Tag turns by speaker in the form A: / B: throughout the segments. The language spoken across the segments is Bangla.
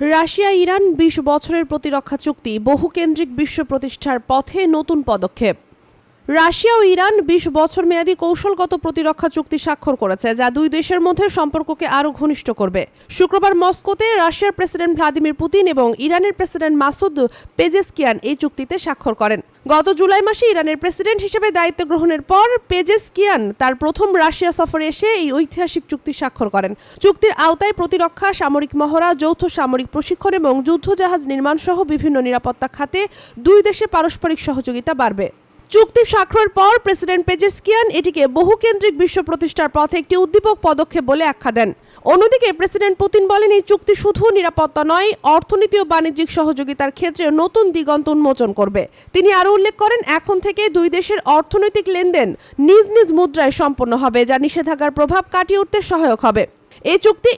A: রাশিয়া ইরান বিশ বছরের প্রতিরক্ষা চুক্তি বহুকেন্দ্রিক বিশ্ব প্রতিষ্ঠার পথে নতুন পদক্ষেপ। রাশিয়া ও ইরান বিশ বছর মেয়াদী কৌশলগত প্রতিরক্ষা চুক্তি স্বাক্ষর করেছে, যা দুই দেশের মধ্যে সম্পর্ককে আরও ঘনিষ্ঠ করবে। শুক্রবার মস্কোতে রাশিয়ার প্রেসিডেন্ট ভ্লাদিমির পুতিন এবং ইরানের প্রেসিডেন্ট মাসুদ পেজেসকিয়ান এই চুক্তিতে স্বাক্ষর করেন। গত জুলাই মাসে ইরানের প্রেসিডেন্ট হিসেবে দায়িত্ব গ্রহণের পর পেজেসকিয়ান তার প্রথম রাশিয়া সফরে এসে এই ঐতিহাসিক চুক্তি স্বাক্ষর করেন। চুক্তির আওতায় প্রতিরক্ষা, সামরিক মহড়া, যৌথ সামরিক প্রশিক্ষণ এবং যুদ্ধজাহাজ নির্মাণ সহ বিভিন্ন নিরাপত্তা খাতে দুই দেশে পারস্পরিক সহযোগিতা বাড়বে। চুক্তি স্বাক্ষরের পর প্রেসিডেন্ট পেজেসকিয়ান এটিকে বহুকেন্দ্রিক বিশ্ব প্রতিষ্ঠার পথে একটি উদ্দীপক পদক্ষেপ বলে আখ্যা দেন। অন্যদিকে প্রেসিডেন্ট পুতিন বলেন, এই চুক্তি শুধু নিরাপত্তা নয়, অর্থনীতি ও বাণিজ্যিক সহযোগিতার ক্ষেত্রে নতুন দিগন্ত উন্মোচন করবে। তিনি আরও উল্লেখ করেন, এখন থেকে দুই দেশের অর্থনৈতিক লেনদেন নিজ নিজ মুদ্রায় সম্পন্ন হবে, যা নিষেধাজ্ঞার প্রভাব কাটিয়ে উঠতে সহায়ক হবে। এই চুক্তি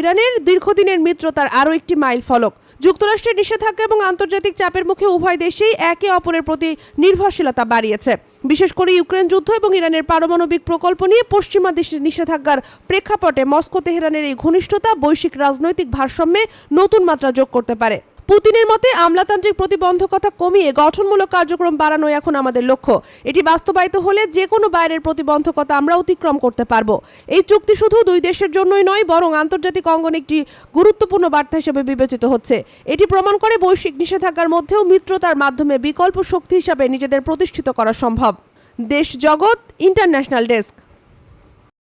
A: ইরানের দীর্ঘদিনের মিত্রতার আরও একটি মাইল ফলক। যুক্তরাষ্ট্রের নিষেধাজ্ঞা এবং আন্তর্জাতিক চাপের মুখে উভয় দেশেই একে অপরের প্রতি নির্ভরশীলতা বাড়িয়েছে। বিশেষ করে ইউক্রেন যুদ্ধ এবং ইরানের পারমাণবিক প্রকল্প নিয়ে পশ্চিমা দেশের নিষেধাজ্ঞার প্রেক্ষাপটে মস্কো তেহরানের এই ঘনিষ্ঠতা বৈশ্বিক রাজনৈতিক ভারসাম্যে নতুন মাত্রা যোগ করতে পারে। পুতিনের মতে আমলাতান্ত্রিক প্রতিবন্ধকতা কমিয়ে গঠনমূলক কার্যক্রম বাড়ানো এখন আমাদের লক্ষ্য। এটি বাস্তবায়িত হলে যে কোনো বাইরের প্রতিবন্ধকতা আমরা অতিক্রম করতে পারব। এই চুক্তি শুধু দুই দেশের জন্যই নয়, বরং আন্তর্জাতিক অঙ্গনে একটি গুরুত্বপূর্ণ বার্তা হিসেবে বিবেচিত হচ্ছে। এটি প্রমাণ করে বৈশ্বিক নিষেধাজ্ঞার মধ্যেও মিত্রতার মাধ্যমে বিকল্প শক্তি হিসাবে নিজেদের প্রতিষ্ঠিত করা সম্ভব। দেশ জগৎ, ইন্টারন্যাশনাল ডেস্ক।